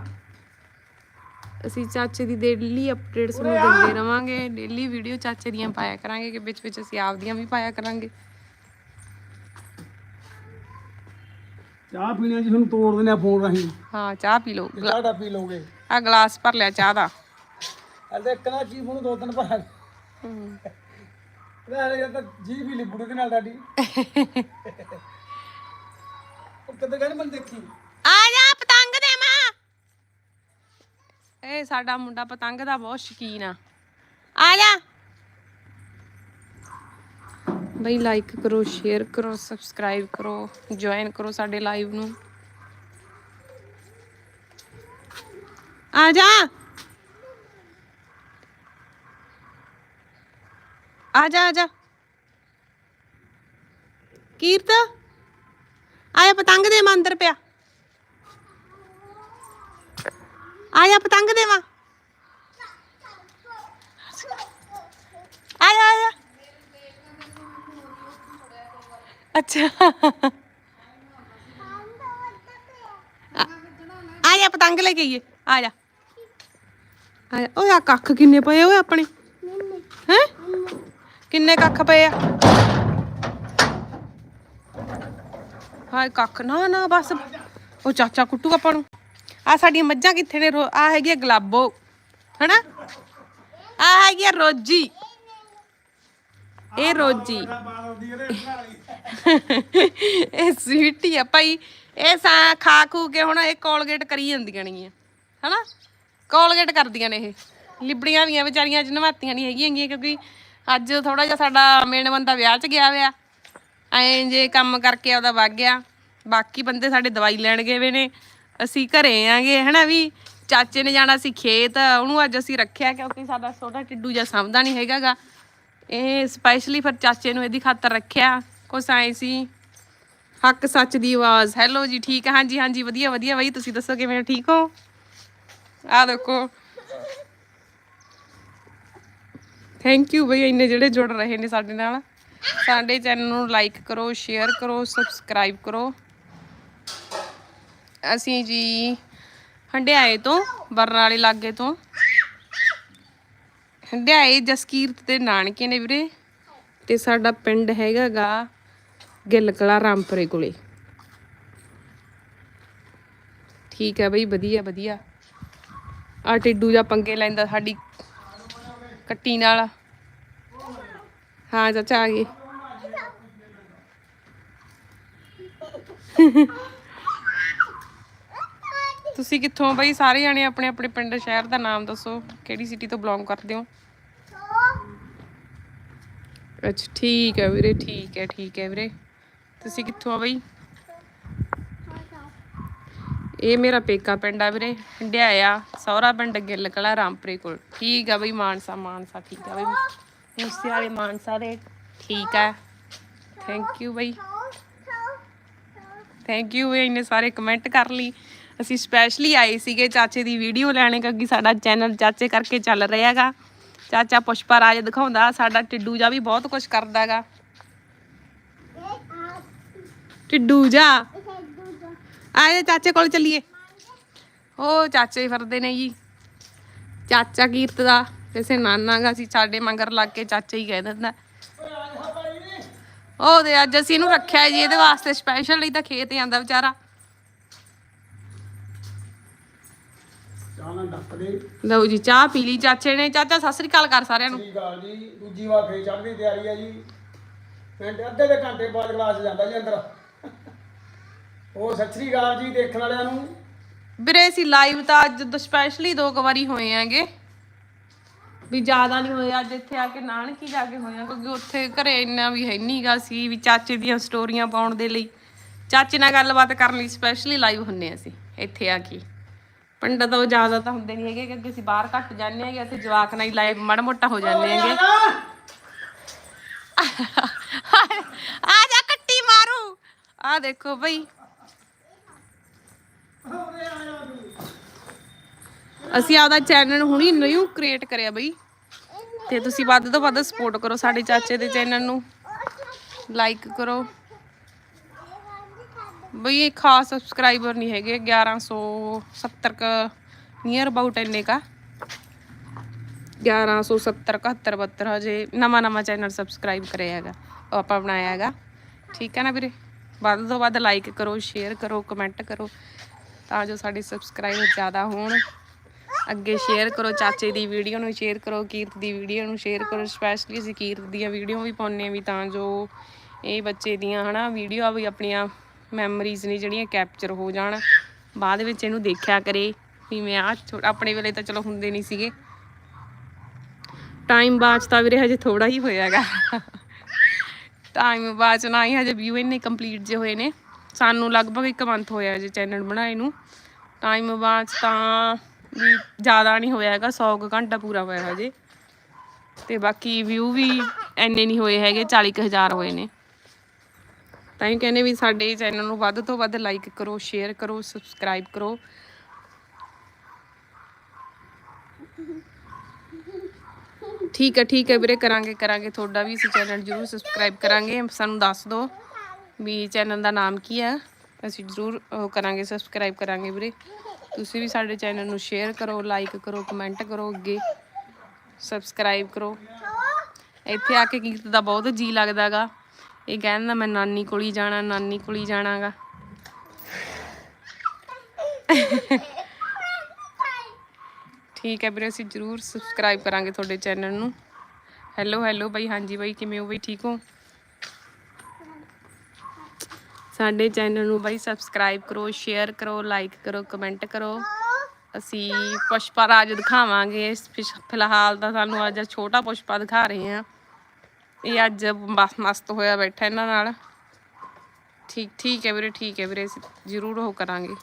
ਅਸੀਂ ਚਾਚੇ ਦੀ ਡੇਲੀ ਅਪਡੇਟਸ ਨੂੰ ਦਿੰਦੇ ਰਵਾਂਗੇ ਡੇਲੀ ਵੀਡੀਓ ਚਾਚੇ ਦੀਆਂ ਪਾਇਆ ਕਰਾਂਗੇ ਕਿ ਵਿੱਚ ਵਿੱਚ ਅਸੀਂ ਆਪਦੀਆਂ ਵੀ ਪਾਇਆ ਕਰਾਂਗੇ। ਚਾਹ ਪੀਣੀ ਜੀ ਤੁਹਾਨੂੰ ਤੋੜ ਦਿੰਦੇ ਆ ਫੋਨ ਰਾਹੀਂ। ਹਾਂ ਚਾਹ ਪੀ ਲਓ। ਚਾਹ ਪੀ ਲੋਗੇ ਆ ਗਲਾਸ ਭਰ ਲਿਆ ਚਾਹ ਦਾ। ਅਰੇ ਇੱਕ ਨਾ ਚੀਜ਼ ਨੂੰ ਦੋ ਤਿੰਨ ਭਰਾ। ਇਹ ਤਾਂ ਜੀ ਵੀ ਲਿਬੜੂ ਦੇ ਨਾਲ ਡਾਡੀ *laughs* ਉਹ ਕਦੇ ਕਹਿੰਦੇ ਮਨ ਦੇਖੀ। ਆ ਜਾ! ਇਹ ਸਾਡਾ ਮੁੰਡਾ ਪਤੰਗ ਦਾ ਬਹੁਤ ਸ਼ੌਕੀਨ ਆ। ਆ ਜਾ। ਬਈ ਲਾਈਕ ਕਰੋ ਸ਼ੇਅਰ ਕਰੋ ਸਬਸਕ੍ਰਾਈਬ ਕਰੋ ਜੁਆਇਨ ਕਰੋ ਸਾਡੇ ਲਾਈਵ ਨੂੰ। ਆ ਜਾ। ਆ ਜਾ ਆ ਜਾ। ਕੀਰਤ ਆਇਆ ਪਤੰਗ ਦੇ ਮੈਂ ਪਿਆ। ਪਿਆ ਆਇਆ ਪਤੰਗ ਦੇਵਾ। ਆਇਆ ਆਇਆ। ਅੱਛਾ। ਆਇਆ ਪਤੰਗ ਲੈ ਕੇ ਆਈਏ। ਆ ਜਾ। ਆ ਜਾ। ਓਏ ਆ ਕੱਖ ਕਿੰਨੇ ਪਏ ਓਏ ਆਪਣੇ? ਹੈ? ਕਿੰਨੇ ਕੱਖ ਪਏ ਆ? ਹਾਏ, ਕੱਖ ਨਾ ਨਾ, ਬਸ। ਉਹ ਚਾਚਾ ਕੁੱਟੂਗਾ ਆਪਾਂ ਨੂੰ। ਆ ਸਾਡੀਆਂ ਮੱਝਾਂ ਕਿੱਥੇ ਨੇ ਆ ਹੈਗੀ ਆ ਗਲਾਬੋ, ਹਨਾ? ਆ ਹੈਗੀ ਆ ਰੋਜੀ। ਇਹ ਰੋਜੀ। ਇਹ ਸਵੀਟੀ ਆ ਭਾਈ। ਇਹ ਸਾ ਖਾ ਖੂ ਕੇ ਹੁਣ ਇਹ ਕੋਲਗੇਟ ਕਰੀ ਜਾਂਦੀਆਂ ਨੇ ਹਨਾ? ਕੋਲਗੇਟ ਕਰਦੀਆਂ ਨੇ ਇਹ। ਲਿਬੜੀਆਂ ਵੀਆਂ ਵਿਚਾਰੀਆਂ ਅੱਜ ਨਵਾਤੀਆਂ ਨਹੀਂ ਹੈਗੀਆਂ ਹੈਗੀਆਂ, ਕਿਉਂਕਿ ਅੱਜ ਥੋੜਾ ਜਿਹਾ ਸਾਡਾ ਮੇਨ ਬੰਦਾ ਵਿਆਹ 'ਚ ਗਿਆ ਹੋਇਆ। ਐਂ ਜੇ ਕੰਮ ਕਰਕੇ ਆਪਦਾ ਵਗ ਗਿਆ। ਬਾਕੀ ਬੰਦੇ ਸਾਡੇ ਦਵਾਈ ਲੈਣ ਗਏ ਵੇ ਨੇ। ਅਸੀਂ ਘਰੇ ਆਂਗੇ, ਹਨਾ ਵੀ ਚਾਚੇ ਨੇ ਜਾਣਾ ਸੀ ਖੇਤ, ਉਹਨੂੰ ਅੱਜ ਅਸੀਂ ਰੱਖਿਆ ਕਿਉਂਕਿ ਸਾਡਾ ਛੋਟਾ ਟਿੱਡੂ ਜਿਹਾ ਸਮਝਦਾ ਨਹੀਂ ਹੈਗਾਗਾ। ਇਹ ਸਪੈਸ਼ਲੀ ਫਿਰ ਚਾਚੇ ਨੂੰ ਇਹਦੀ ਖਾਤਰ ਰੱਖਿਆ, ਕੁਛ ਆਏ ਸੀ। ਹੱਕ ਸੱਚ ਦੀ ਆਵਾਜ਼। ਹੈਲੋ ਜੀ, ਠੀਕ ਹੈ ਹਾਂਜੀ ਹਾਂਜੀ, ਵਧੀਆ ਵਧੀਆ ਬਈ, ਤੁਸੀਂ ਦੱਸੋ ਕਿਵੇਂ ਠੀਕ ਹੋ? ਆ ਦੇਖੋ। ਥੈਂਕ ਯੂ ਬਈ, ਇੰਨੇ ਜਿਹੜੇ ਜੁੜ ਰਹੇ ਨੇ ਸਾਡੇ ਨਾਲ। ਸਾਡੇ ਚੈਨਲ ਨੂੰ ਲਾਈਕ ਕਰੋ ਸ਼ੇਅਰ ਕਰੋ ਸਬਸਕ੍ਰਾਈਬ ਕਰੋ। ਅਸੀਂ ਜੀ ਹੰਡਿਆਏ ਤੋਂ ਬਰਨਾਲੇ ਲਾਗੇ ਤੋਂ। ਹੰਡਿਆਏ ਜਸਕੀਰਤ ਦੇ ਨਾਨਕੇ ਨੇ ਵੀਰੇ। ਤੇ ਸਾਡਾ ਪਿੰਡ ਹੈਗਾਗਾ ਗਿੱਲਕਲਾ ਰਾਮਪੁਰੇ ਕੋਲੇ। ਠੀਕ ਹੈ ਬਈ, ਵਧੀਆ ਵਧੀਆ। ਆ ਟਿੱਡੂ ਜਾਂ ਪੰਗੇ ਲੈਂਦਾ ਸਾਡੀ ਕੱਟੀ ਨਾਲ। ਹਾਂ, ਚਾਚਾ ਆ ਗਏ। ਤੁਸੀਂ ਕਿੱਥੋਂ ਬਈ? ਸਾਰੇ ਜਾਣੇ ਆਪਣੇ ਆਪਣੇ ਪਿੰਡ ਸ਼ਹਿਰ ਦਾ ਨਾਮ ਦੱਸੋ। ਕਿਹੜੀ ਸਿਟੀ ਤੋਂ ਬਿਲੋਂਗ ਕਰਦੇ ਹੋ? ਅੱਛਾ, ਠੀਕ ਹੈ ਵੀਰੇ, ਠੀਕ ਹੈ ਠੀਕ ਹੈ ਵੀਰੇ। ਤੁਸੀਂ ਕਿੱਥੋਂ ਆ ਬਈ? ਇਹ ਮੇਰਾ ਪੇਕਾ ਪਿੰਡ ਆ ਵੀਰੇ ਹੰਡਿਆਇਆ ਸੌਰਾ ਪਿੰਡ ਗਿੱਲ ਕਲਾ ਰਾਮਪੁਰੇ ਕੋਲ। ਠੀਕ ਆ ਬਈ, ਮਾਨਸਾ ਮਾਨਸਾ, ਠੀਕ ਆ ਬਈ। ਮੂਸੇ ਵਾਲੇ ਮਾਨਸਾ ਦੇ, ਠੀਕ ਆ। ਥੈਂਕ ਯੂ ਬਈ। ਥੈਂਕ ਯੂ ਵੀ ਇੰਨੇ ਸਾਰੇ ਕਮੈਂਟ ਕਰ ਲਈ। ਅਸੀਂ ਸਪੈਸ਼ਲੀ ਆਏ ਸੀਗੇ ਚਾਚੇ ਦੀ ਵੀਡੀਓ ਲੈਣੇ, ਕਿਉਂਕਿ ਸਾਡਾ ਚੈਨਲ ਚਾਚੇ ਕਰਕੇ ਚੱਲ ਰਿਹਾ ਹੈਗਾ ਚਾਚਾ ਪੁਸ਼ਪਾ ਰਾਜ ਦਿਖਾਉਂਦਾ, ਸਾਡਾ ਟਿੱਡੂ ਜਾ ਵੀ ਬਹੁਤ ਕੁਝ ਕਰਦਾਗਾ। ਟਿੱਡੂ ਜਾ। ਆਏ ਚਾਚੇ ਕੋਲ ਚੱਲੀਏ। ਉਹ ਚਾਚੇ ਫਿਰਦੇ ਨੇ ਜੀ। ਚਾਚਾ ਕੀਰਤ ਦਾ, ਕਿਸੇ ਨਾਨਾ ਗਾ ਸੀ, ਸਾਡੇ ਮੰਗਰ ਲੱਗ ਕੇ ਚਾਚਾ ਹੀ ਕਹਿ ਦਿੰਦਾ। ਉਹ ਦੇ ਅੱਜ ਅਸੀਂ ਇਹਨੂੰ ਰੱਖਿਆ ਜੀ, ਇਹਦੇ ਵਾਸਤੇ ਸਪੈਸ਼ਲ ਲਈ ਤਾਂ ਖੇਤ ਜਾਂਦਾ ਵਿਚਾਰਾ। ਚਾਹ ਨਾਲ ਡੱਕ ਦੇ। ਲਓ ਜੀ ਚਾਹ ਪੀ ਲਈ ਚਾਚੇ ਨੇ। ਚਾਚਾ ਸਤਿ ਸ੍ਰੀ ਅਕਾਲ ਕਰ ਸਾਰਿਆਂ ਨੂੰ। ਸ੍ਰੀ ਅਕਾਲ ਜੀ। ਦੂਜੀ ਵਾਰ ਫੇਰ ਚੜ੍ਹਦੀ ਤਿਆਰੀ ਹੈ ਜੀ। ਘੰਟੇ ਅੱਧੇ ਦੇ ਘੰਟੇ ਬਾਅਦ ਗਲਾਸ ਜਾਂਦਾ ਜੀ ਅੰਦਰ। ਉਹ ਸਤਿ ਸ੍ਰੀ ਅਕਾਲ ਜੀ ਦੇਖਣ ਵਾਲਿਆਂ ਨੂੰ। ਵੀਰੇ ਅਸੀਂ ਲਾਈਵ ਤਾਂ ਅੱਜ ਸਪੈਸ਼ਲੀ ਦੋ ਕੁ ਵਾਰੀ ਹੋਏ ਆਂਗੇ ਵੀ ਜ਼ਿਆਦਾ ਨਹੀਂ ਹੋਏ ਅੱਜ ਇੱਥੇ ਆ ਕੇ ਨਾਨਕੀ ਜਾ ਕੇ ਹੋਏ ਆ ਕਿਉਂਕਿ ਉੱਥੇ ਘਰੇ ਇੰਨਾ ਵੀ ਹੈ ਨਹੀਂਗਾ ਸੀ ਵੀ ਚਾਚੇ ਦੀਆਂ ਸਟੋਰੀਆਂ ਪਾਉਣ ਦੇ ਲਈ। ਚਾਚੇ ਨਾਲ ਗੱਲਬਾਤ ਕਰਨ ਲਈ ਸਪੈਸ਼ਲੀ ਲਾਈਵ ਹੁੰਨੇ ਅਸੀਂ ਇੱਥੇ ਆ ਕੇ। ਪੰਡਤ ਉਹ ਜ਼ਿਆਦਾ ਤਾਂ ਹੁੰਦੇ ਨਹੀਂ ਹੈਗੇ ਕਿਉਂਕਿ ਅਸੀਂ ਬਾਹਰ ਘੱਟ ਜਾਂਦੇ ਹੈਗੇ ਇੱਥੇ ਜਵਾਕ ਨਾਲ ਹੀ ਲਾਈਵ ਮਾੜਾ ਮੋਟਾ ਹੋ ਜਾਂਦੇ ਹੈਗੇ। ਆ ਜਾ ਕੱਟੀ ਮਾਰੂ। ਆ ਦੇਖੋ ਬਈ। ਅਸੀਂ ਆਪਦਾ ਚੈਨਲ ਹੁਣੀ ਨਿਊ ਕ੍ਰੀਏਟ ਕਰਿਆ ਬਈ। ਤੇ ਤੁਸੀਂ ਵੱਧ ਤੋਂ ਵੱਧ ਸਪੋਰਟ ਕਰੋ ਸਾਡੇ ਚਾਚੇ ਦੇ ਚੈਨਲ ਨੂੰ। ਲਾਈਕ ਕਰੋ। ਬਈ ਖਾਸ ਸਬਸਕ੍ਰਾਈਬਰ ਨਹੀਂ ਹੈਗੇ 1170 ਕ ਨੀਅਰ ਅਬਾਊਟ ਇੰਨੇ ਕਾ 1170 71 72 ਹਜੇ ਨਵਾਂ ਨਵਾਂ ਚੈਨਲ ਸਬਸਕ੍ਰਾਈਬ ਕਰਿਆ ਹੈਗਾ, ਉਹ ਆਪਾਂ ਬਣਾਇਆ ਹੈਗਾ। ਠੀਕ ਹੈ ਨਾ ਵੀਰੇ? ਵੱਧ ਤੋਂ ਵੱਧ ਲਾਈਕ ਕਰੋ ਸ਼ੇਅਰ ਕਰੋ ਕਮੈਂਟ ਕਰੋ, ਤਾਂ ਜੋ ਸਾਡੇ ਸਬਸਕ੍ਰਾਈਬਰ ਜ਼ਿਆਦਾ ਹੋਣ। ਅੱਗੇ ਸ਼ੇਅਰ ਕਰੋ, ਚਾਚੇ ਦੀ ਵੀਡੀਓ ਨੂੰ ਸ਼ੇਅਰ ਕਰੋ, ਕੀਰਤ ਦੀ ਵੀਡੀਓ ਨੂੰ ਸ਼ੇਅਰ ਕਰੋ ਸਪੈਸ਼ਲੀ ਅਸੀਂ ਕੀਰਤ ਦੀਆਂ ਵੀਡੀਓ ਵੀ ਪਾਉਂਦੇ ਹਾਂ ਵੀ ਤਾਂ ਜੋ ਇਹ ਬੱਚੇ ਦੀਆਂ ਹਨਾ ਵੀਡੀਓ ਵੀ ਆਪਣੀਆਂ ਮੈਮਰੀਜ਼ ਨੇ ਜਿਹੜੀਆਂ ਕੈਪਚਰ ਹੋ ਜਾਣ। ਬਾਅਦ ਵਿੱਚ ਇਹਨੂੰ ਦੇਖਿਆ ਕਰੇ ਵੀ ਮੈਂ ਆ ਆਪਣੇ ਵੇਲੇ ਤਾਂ ਚਲੋ ਹੁੰਦੇ ਨਹੀਂ ਸੀਗੇ। ਟਾਈਮ ਬਾਅਦ 'ਚ ਤਾਂ ਵੀਰੇ ਹਜੇ ਥੋੜਾ ਹੀ ਹੋਇਆਗਾ। ਟਾਈਮ ਬਾਅਦ 'ਚ ਨਾ ਹੀ ਹਜੇ ਵਿਊ ਇੰਨੇ ਕੰਪਲੀਟ ਜੇ ਹੋਏ ਨੇ। ਸਾਨੂੰ ਲਗਭਗ 1 ਮੰਥ ਹੋਇਆ ਜੇ ਚੈਨਲ ਬਣਾਏ ਨੂੰ। ਟਾਈਮ ਬਾਅਦ ਤਾਂ ਵੀ ਜ਼ਿਆਦਾ ਨਹੀਂ ਹੋਇਆ ਹੈਗਾ 100 ਕੁ ਘੰਟਾ ਪੂਰਾ ਹੋਇਆ ਹਜੇ। ਤੇ ਬਾਕੀ ਵਿਊ ਵੀ ਐਨੇ ਨਹੀਂ ਹੋਏ ਹੈਗੇ 40 ਕੁ ਹਜ਼ਾਰ ਹੋਏ ਨੇ। ਤਾਂ ਹੀ ਕਹਿੰਦੇ ਵੀ ਸਾਡੇ ਚੈਨਲ ਨੂੰ ਵੱਧ ਤੋਂ ਵੱਧ ਲਾਈਕ ਕਰੋ ਸ਼ੇਅਰ ਕਰੋ ਸਬਸਕ੍ਰਾਈਬ ਕਰੋ। ਠੀਕ ਹੈ ਠੀਕ ਹੈ ਵੀਰੇ, ਕਰਾਂਗੇ ਕਰਾਂਗੇ। ਤੁਹਾਡਾ ਵੀ ਅਸੀਂ ਚੈਨਲ ਜਰੂਰ ਸਬਸਕ੍ਰਾਈਬ ਕਰਾਂਗੇ। ਸਾਨੂੰ ਦੱਸ ਦਿਓ ਵੀ ਚੈਨਲ ਦਾ ਨਾਮ ਕੀ ਹੈ। ਅਸੀਂ ਜਰੂਰ ਉਹ ਕਰਾਂਗੇ ਸਬਸਕ੍ਰਾਈਬ ਕਰਾਂਗੇ ਵੀਰੇ। ਤੁਸੀਂ ਵੀ ਸਾਡੇ ਚੈਨਲ ਨੂੰ ਸ਼ੇਅਰ ਕਰੋ ਲਾਈਕ ਕਰੋ ਕਮੈਂਟ ਕਰੋ ਅੱਗੇ। ਸਬਸਕ੍ਰਾਈਬ ਕਰੋ। ਇੱਥੇ ਆ ਕੇ ਗੀਤ ਦਾ ਬਹੁਤ ਜੀ ਲੱਗਦਾਗਾ ਇਹ ਕਹਿੰਦਾ ਮੈਂ ਨਾਨੀ ਕੋਲ ਹੀ ਜਾਣਾ, ਨਾਨੀ ਕੋਲ ਹੀ ਜਾਣਾਗਾ। ਠੀਕ ਹੈ ਵੀਰੇ, ਅਸੀਂ ਜਰੂਰ ਸਬਸਕ੍ਰਾਈਬ ਕਰਾਂਗੇ ਤੁਹਾਡੇ ਚੈਨਲ ਨੂੰ। ਹੈਲੋ ਹੈਲੋ ਬਾਈ, ਹਾਂਜੀ ਬਾਈ, ਕਿਵੇਂ ਹੋ ਬਈ, ਠੀਕ ਹੋ? ਸਾਡੇ ਚੈਨਲ ਨੂੰ ਬਾਈ ਸਬਸਕ੍ਰਾਈਬ ਕਰੋ ਸ਼ੇਅਰ ਕਰੋ ਲਾਈਕ ਕਰੋ ਕਮੈਂਟ ਕਰੋ। ਅਸੀਂ ਪੁਸ਼ਪਾ ਰਾਜ ਦਿਖਾਵਾਂਗੇ। ਇਸ ਫਿਲਹਾਲ ਤਾਂ ਸਾਨੂੰ ਅੱਜ ਛੋਟਾ ਪੁਸ਼ਪਾ ਦਿਖਾ ਰਹੇ ਹਾਂ। ਇਹ ਅੱਜ ਬਸ ਮਸਤ ਹੋਇਆ ਬੈਠਾ ਇਹਨਾਂ ਨਾਲ। ਠੀਕ ਠੀਕ ਹੈ ਵੀਰੇ ਠੀਕ ਹੈ ਵੀਰੇ ਅਸੀਂ ਜ਼ਰੂਰ ਉਹ ਕਰਾਂਗੇ।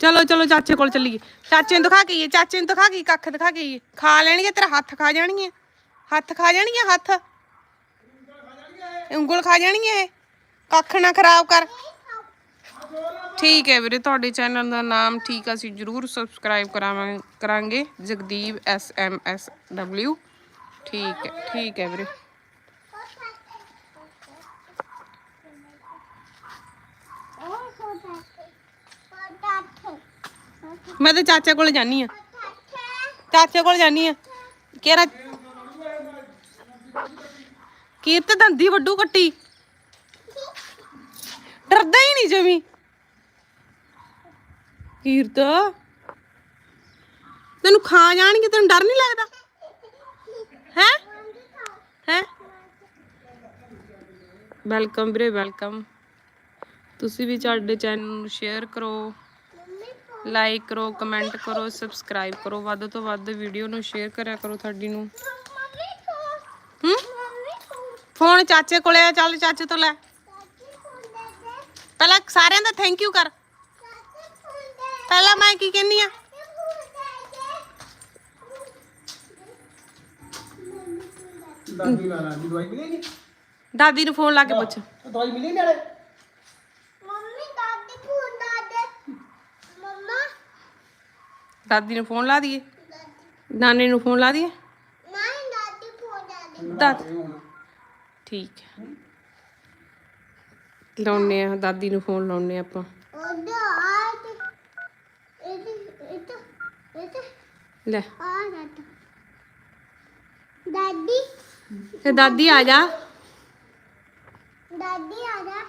ਚਲੋ ਚਲੋ ਚਾਚੇ ਕੋਲ ਚੱਲੀਏ। ਚਾਚੇ ਨੂੰ ਦਿਖਾ ਕੇ ਆਈਏ ਚਾਚੇ ਨੂੰ ਦਿਖਾ ਕੇ ਆਈਏ, ਕੱਖ ਦਿਖਾ ਕੇ ਆਈਏ। ਖਾ ਲੈਣਗੇ ਤੇਰਾ ਹੱਥ ਖਾ ਜਾਣਗੇ। ਹੱਥ ਖਾ ਜਾਣਗੇ ਹੱਥ? ਉਂਗਲ ਖਾ ਜਾਣਗੇ ਇਹ? ਕੱਖ ਨਾ ਖਰਾਬ ਕਰ। ਠੀਕ ਹੈ ਵੀਰੇ, ਤੁਹਾਡੇ ਚੈਨਲ ਦਾ ਨਾਮ ਠੀਕ ਅਸੀਂ ਜਰੂਰ ਸਬਸਕ੍ਰਾਈਬ ਕਰਾਵਾਂ, ਕਰਾਂਗੇ। Jagdeep S M S W ਠੀਕ ਹੈ ਠੀਕ ਹੈ ਵੀਰੇ। ਮੈਂ ਤੇ ਚਾਚੇ ਕੋਲ ਜਾਨੀ ਆ। ਚਾਚੇ ਕੋਲ ਜਾਨੀ ਆ। ਕਿਹੜਾ ਕੀਰਤ ਦੰਦੀ ਵੱਡੂ ਕੱਟੀ? ਡਰਦਾ ਹੀ ਨਹੀਂ ਜਮੀ। ਕੀਰਤ, ਤੈਨੂੰ ਖਾ ਜਾਣਗੇ, ਤੈਨੂੰ ਡਰ ਨਹੀਂ ਲੱਗਦਾ? ਹੈ? ਹੈ? ਵੈਲਕਮ ਵੀਰੇ ਵੈਲਕਮ ਤੁਸੀਂ ਵੀ ਸਾਡੇ ਚੈਨਲ ਨੂੰ ਸ਼ੇਅਰ ਕਰੋ ਲਾਈਕ ਕਰੋ ਕਮੈਂਟ ਕਰੋ ਸਬਸਕ੍ਰਾਈਬ ਕਰੋ। ਵੱਧ ਤੋਂ ਵੱਧ ਵੀਡੀਓ ਨੂੰ ਸ਼ੇਅਰ ਕਰਿਆ ਕਰੋ ਤੁਹਾਡੀ ਨੂੰ। ਹੂੰ? ਫੋਨ ਚਾਚੇ ਕੋਲੇ ਆ ਚੱਲ ਚਾਚੇ ਤੋਂ ਲੈ। ਪਹਿਲਾਂ ਸਾਰਿਆਂ ਦਾ ਥੈਂਕ ਯੂ ਕਰ। ਪਹਿਲਾਂ ਮੈਂ ਕੀ ਕਹਿੰਨੀ ਆ? ਦਾਦੀ ਨਾਲ ਦੀ ਦਵਾਈ ਮਿਲੇਗੀ ਦਾਦੀ ਨੂੰ ਫੋਨ ਲਾ ਕੇ ਪੁੱਛ। ਦਵਾਈ ਮਿਲੀ ਨਾਲੇ? ਮੰਮੀ ਦਾਦੀ ਫੋਨ ਦਾਦੇ ਮੰਮਾ। ਦਾਦੀ ਨੂੰ ਫੋਨ ਲਾ ਦਈਏ। ਨਾਨੇ ਨੂੰ ਫੋਨ ਲਾ ਦਈਏ। ਨਹੀਂ ਦਾਦੀ ਫੋਨ ਦਾਦੀ ਦਾਦੀ ਠੀਕ ਹੈ। ਲਾਉਨੇ ਆ ਦਾਦੀ ਨੂੰ ਫੋਨ ਲਾਉਨੇ ਆਪਾਂ। ਉਹਦਾ ਆ ਤੇ ਇਹ ਇਹ ਇਹ ਤੇ ਲੈ। ਆ ਦਾਦਾ ਦਾਦੀ। ਤੇ ਦਾਦੀ ਆ ਜਾ। ਦਾਦੀ ਆ ਜਾ।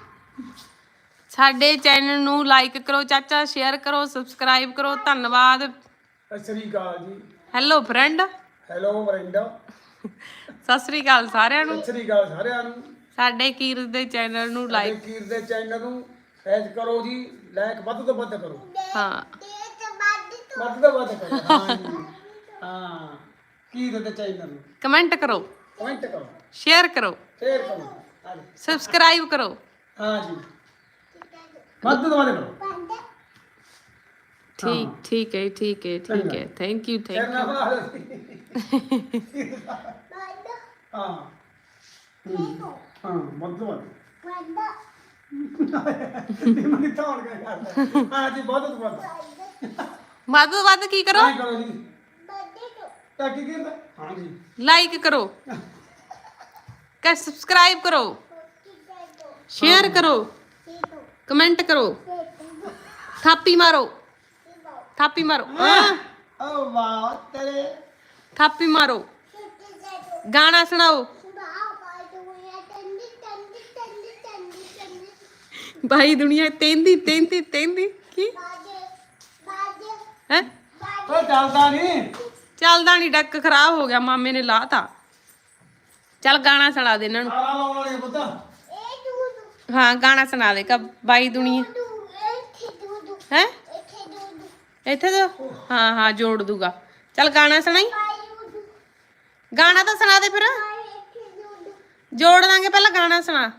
ਸਾਡੇ ਚੈਨਲ ਨੂੰ ਲਾਈਕ ਕਰੋ ਚਾਚਾ ਸ਼ੇਅਰ ਕਰੋ ਸਬਸਕ੍ਰਾਈਬ ਕਰੋ। ਧੰਨਵਾਦ। ਸਤਿ ਸ੍ਰੀ ਅਕਾਲ ਜੀ। Hello friend hello Vrinda Sat Sri ਅਕਾਲ ਸਾਰਿਆਂ ਨੂੰ। ਸਤਿ ਸ੍ਰੀ ਅਕਾਲ ਸਾਰਿਆਂ ਨੂੰ। ਸਾਡੇ ਕੀਰਤ ਦੇ ਚੈਨਲ ਨੂੰ ਲਾਈਕ ਕੀਰ ਦੇ ਚੈਨਲ ਨੂੰ ਸਬਸਕ੍ਰਾਈਬ ਕਰੋ ਜੀ ਲਾਈਕ ਵੱਧ ਤੋਂ ਵੱਧ ਕਰੋ। ਹਾਂ। ਵੱਧ ਤੋਂ ਵੱਧ ਕਰੋ ਹਾਂ ਜੀ ਹਾਂ ਕੀਰ ਦੇ ਚੈਨਲ ਨੂੰ। ਕਮੈਂਟ ਕਰੋ। ਕਮੈਂਟ ਕਰੋ। ਸ਼ੇਅਰ ਕਰੋ। ਸ਼ੇਅਰ ਕਰੋ। ਸਬਸਕ੍ਰਾਈਬ ਕਰੋ। ਹਾਂ ਜੀ ਵੱਧ ਤੋਂ ਵੱਧ ਕਰੋ। ਠੀਕ ਠੀਕ ਹੈ ਠੀਕ ਹੈ ਠੀਕ ਹੈ। ਥੈਂਕ ਯੂ ਸ਼ੇਅਰ ਥੈਂਕ ਨਾ ਬਣਾ ਲਓ ਜੀ ਵੱਧ ਤੋਂ ਵੱਧ ਵੱਧ ਤੋਂ ਵੱਧ ਕੀ ਕਰੋ ਐਂ ਕਰੋ ਜੀ ਦਾਦੀ ਤੂੰ ਤਾਂ ਕੀ ਕਰਦਾ ਹਾਂ ਜੀ ਲਾਈਕ ਕਰੋ ਕਾ ਸਬਸਕ੍ਰਾਈਬ ਕਰੋ ਕੀ ਕਰ ਦੋ ਗਾਣਾ ਸੁਣਾਓ। ਭਾਈ ਦੁਨੀਆ ਤੇਂਦੀ ਤੇਂਦੀ ਤੇਂਦੀ। ਕੀ? ਹੈ? ਓ ਚੱਲਦਾ ਨਹੀਂ ਚੱਲਦਾ ਨਹੀਂ ਡੱਕ ਖਰਾਬ ਹੋ ਗਿਆ ਮਾਮੇ ਨੇ ਲਾਤਾ। ਚੱਲ ਗਾਣਾ ਸੁਣਾ ਦੇ ਇਹਨਾਂ ਨੂੰ। ਸਾਰਾ ਲਾਉਣ ਵਾਲੇ ਪੁੱਤ। ਇਹ ਦੂ ਦੂ ਹਾਂ ਗਾਣਾ ਸੁਣਾ ਦੇ ਕਾ ਬਾਈ ਦੁਨੀਆ। ਦੂ ਦੂ ਦੂ ਹੈ? ਦੂ ਦੂ। ਇੱਥੇ ਤੋਂ ਹਾਂ ਹਾਂ ਜੋੜ ਦੂਗਾ। ਚੱਲ ਗਾਣਾ ਸੁਣਾਈ। ਦੂ ਦੂ ਗਾਣਾ ਤਾਂ ਸੁਣਾ ਦੇ ਫਿਰ। ਜੋੜ ਦਾਂਗੇ ਪਹਿਲਾਂ ਗਾਣਾ ਸੁਣਾ।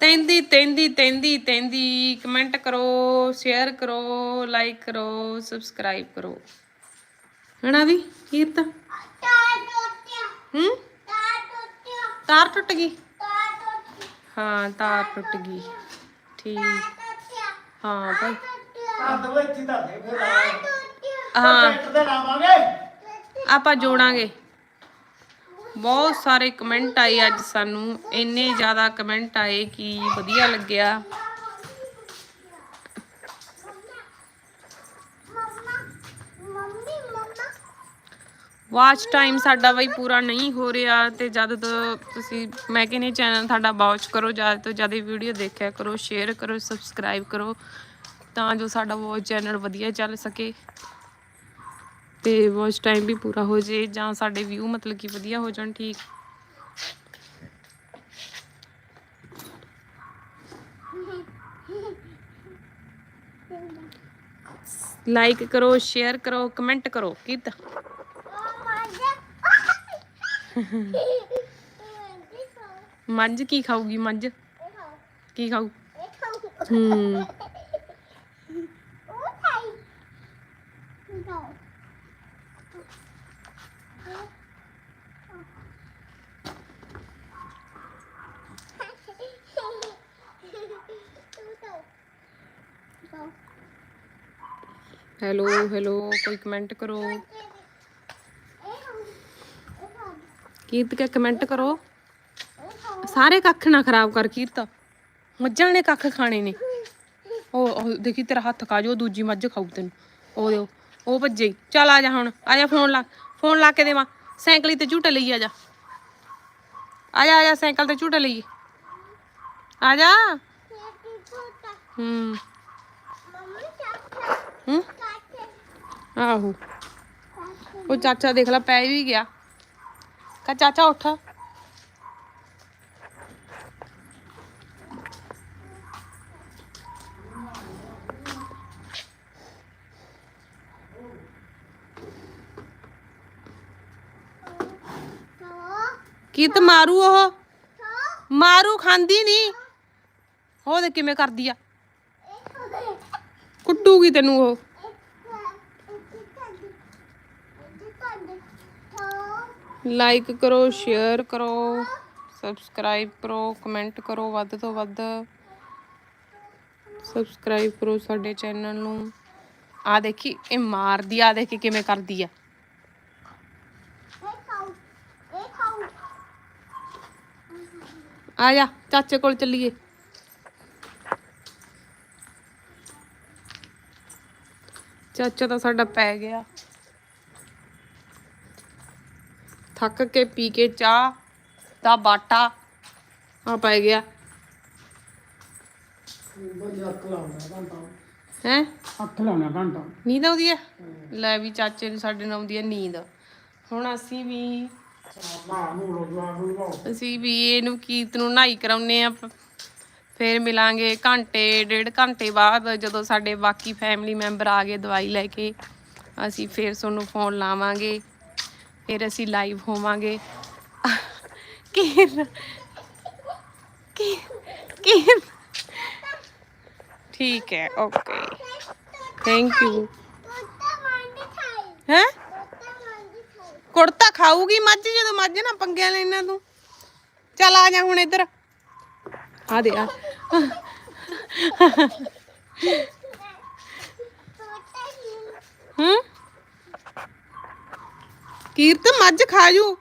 ਤੈਂਦੀ ਤੈਂਦੀ ਤੈਂਦੀ ਤੈਂਦੀ। ਕਮੈਂਟ ਕਰੋ, ਸ਼ੇਅਰ ਕਰੋ, ਲਾਈਕ ਕਰੋ, ਸਬਸਕ੍ਰਾਈਬ ਕਰੋ। ਹਣਾ ਵੀ, ਕੀਰਤ? ਹੂੰ? ਤਾਰ ਟੁੱਟ ਗਈ। ਹਾਂ, ਤਾਰ ਟੁੱਟ ਗਈ। ਠੀਕ। ਹਾਂ ਭਾਈ ਦੋ ਇੱਥੇ ਦੇ ਫਿਰ। ਹਾਂ। ਟਰੈਕਟਰ ਤੇ ਲਾਵਾਂਗੇ। ਆਪਾਂ ਜੋੜਾਂਗੇ। ਬਹੁਤ ਸਾਰੇ ਕਮੈਂਟ ਆਏ ਅੱਜ ਸਾਨੂੰ। ਇੰਨੇ ਜ਼ਿਆਦਾ ਕਮੈਂਟ ਆਏ ਕਿ ਵਧੀਆ ਲੱਗਿਆ ਮੰਮਾ ਮੰਮੀ ਮੰਮਾ ਵਾਚ ਟਾਈਮ ਸਾਡਾ ਬਈ ਪੂਰਾ ਨਹੀਂ ਹੋ ਰਿਹਾ ਤੇ ਜਦ ਤੋਂ ਤੁਸੀਂ, ਮੈਂ ਕਹਿੰਦੀ ਚੈਨਲ ਸਾਡਾ ਵਾਚ ਕਰੋ ਜ਼ਿਆਦਾ ਤੋਂ ਜ਼ਿਆਦਾ ਵੀਡੀਓ ਦੇਖਿਆ ਕਰੋ ਸ਼ੇਅਰ ਕਰੋ ਸਬਸਕ੍ਰਾਈਬ ਕਰੋ, ਤਾਂ ਜੋ ਸਾਡਾ ਵਾਚ ਚੈਨਲ ਵਧੀਆ ਚੱਲ ਸਕੇ। ਤੇ ਵਾਚ ਟਾਈਮ ਵੀ ਪੂਰਾ ਹੋ ਜੇ, ਜਾਂ ਸਾਡੇ ਵਿਊ ਮਤਲਬ ਕਿ ਵਧੀਆ ਹੋ ਜਾਣ, ਠੀਕ। ਲਾਈਕ ਕਰੋ ਸ਼ੇਅਰ ਕਰੋ ਕਮੈਂਟ ਕਰੋ ਕੀਤਾ ਮੱਝ ਕੀ ਖਾਊਗੀ ਮੱਝ ਕੀ ਖਾਊ ਹੂੰ ਹੈਲੋ ਹੈਲੋ ਕੋਈ ਕਮੈਂਟ ਕਰੋ ਕੀਰਤ ਕੇ ਕਮੈਂਟ ਕਰੋ। ਸਾਰੇ ਕੱਖ ਨਾ ਖਰਾਬ ਕਰ ਕੀਰਤ। ਮੱਝਾਂ ਨੇ ਕੱਖ ਖਾਣੇ ਨੇ। ਉਹ ਉਹ ਦੇਖੀ ਤੇਰਾ ਹੱਥ ਖਾ ਦੂਜੀ ਮੱਝ ਖਾਊ ਤੈਨੂੰ। ਉਹ ਦਿਓ, ਉਹ ਭੱਜੇ। ਚੱਲ ਆ ਜਾ ਹੁਣ, ਆ ਜਾ ਫੋਨ ਲਾ ਫੋਨ ਲਾ ਕੇ ਦੇਵਾਂ। ਸਾਈਕਲੀ ਤੇ ਝੂਟੇ ਲਈ ਆ ਜਾ। ਆ ਜਾ ਆ ਜਾ, ਸਾਈਕਲ ਤੇ ਝੂਟੇ ਲਈ ਆ ਜਾ। ਹੂੰ। ਹੂੰ? ਆਹੋ। ਉਹ ਚਾਚਾ ਦੇਖ ਲੈ, ਪੈ ਵੀ ਗਿਆ। ਕਾ ਚਾਚਾ ਉੱਠ। ਕੀਰਤ ਮਾਰੂ ਉਹ? ਮਾਰੂ, ਖਾਂਦੀ ਨਹੀਂ। ਉਹ ਦੇ ਕਿਵੇਂ ਕਰਦੀ ਆ। ਕੁੱਟੂਗੀ ਤੈਨੂੰ ਉਹ। ਲਾਈਕ ਕਰੋ ਸ਼ੇਅਰ ਕਰੋ ਸਬਸਕ੍ਰਾਈਬ ਕਰੋ ਕਮੈਂਟ ਕਰੋ, ਵੱਧ ਤੋਂ ਵੱਧ ਸਬਸਕ੍ਰਾਈਬ ਕਰੋ ਸਾਡੇ ਚੈਨਲ ਨੂੰ। ਆ ਦੇਖੀ, ਇਹ ਮਾਰਦੀ ਆ ਦੇਖੀ ਕਿਵੇਂ ਕਰਦੀ ਆ। ਆ ਜਾ, ਚਾਚੇ ਕੋਲ ਚੱਲੀਏ। ਚਾਚਾ ਤਾਂ ਸਾਡਾ ਪੈ ਗਿਆ। ਥੱਕ ਕੇ ਪੀ ਕੇ ਚਾਹ ਦਾ ਬਾਟਾ ਆ ਪੈ ਗਿਆ। ਹੈ? ਅੱਖ ਲਾਉਣਾ ਘੰਟਾ। ਨੀਂਦ ਆਉਂਦੀ ਹੈ? ਲੈ ਵੀ ਚਾਚੇ ਨੂੰ ਸਾਡੇ ਨੂੰ ਆਉਂਦੀ ਹੈ ਨੀਂਦ। ਹੁਣ ਅਸੀਂ ਵੀ ਅਸੀਂ ਵੀ ਇਹਨੂੰ ਕੀਰਤ ਨੂੰ ਨਹਾਈ ਕਰਾਉਨੇ ਆ ਫਿਰ ਮਿਲਾਂਗੇ ਘੰਟੇ ਡੇਢ ਘੰਟੇ ਬਾਅਦ ਜਦੋਂ ਸਾਡੇ ਬਾਕੀ ਫੈਮਿਲੀ ਮੈਂਬਰ ਆ ਗਏ ਦਵਾਈ ਲੈ ਕੇ ਅਸੀਂ ਫਿਰ ਤੁਹਾਨੂੰ ਫੋਨ ਲਾਵਾਂਗੇ। ਫਿਰ ਅਸੀਂ ਲਾਈਵ ਹੋਵਾਂਗੇ ਕੀ ਕੀ ਕੀ ਠੀਕ ਹੈ ਓਕੇ ਥੈਂਕ ਯੂ ਹੈ ਕੁੜਤਾ ਖਾਊਗੀ ਮੱਝ ਜਦੋਂ ਮੱਝ ਨਾ ਪੰਗਿਆਂ ਲੈਣਾ ਤੂੰ ਚੱਲ ਆ ਜਾ ਹੁਣ ਇੱਧਰ ਆ ਦੇ ਆ ਹੂੰ ਕੀਰਤ ਮੱਝ ਖਾ ਜੂ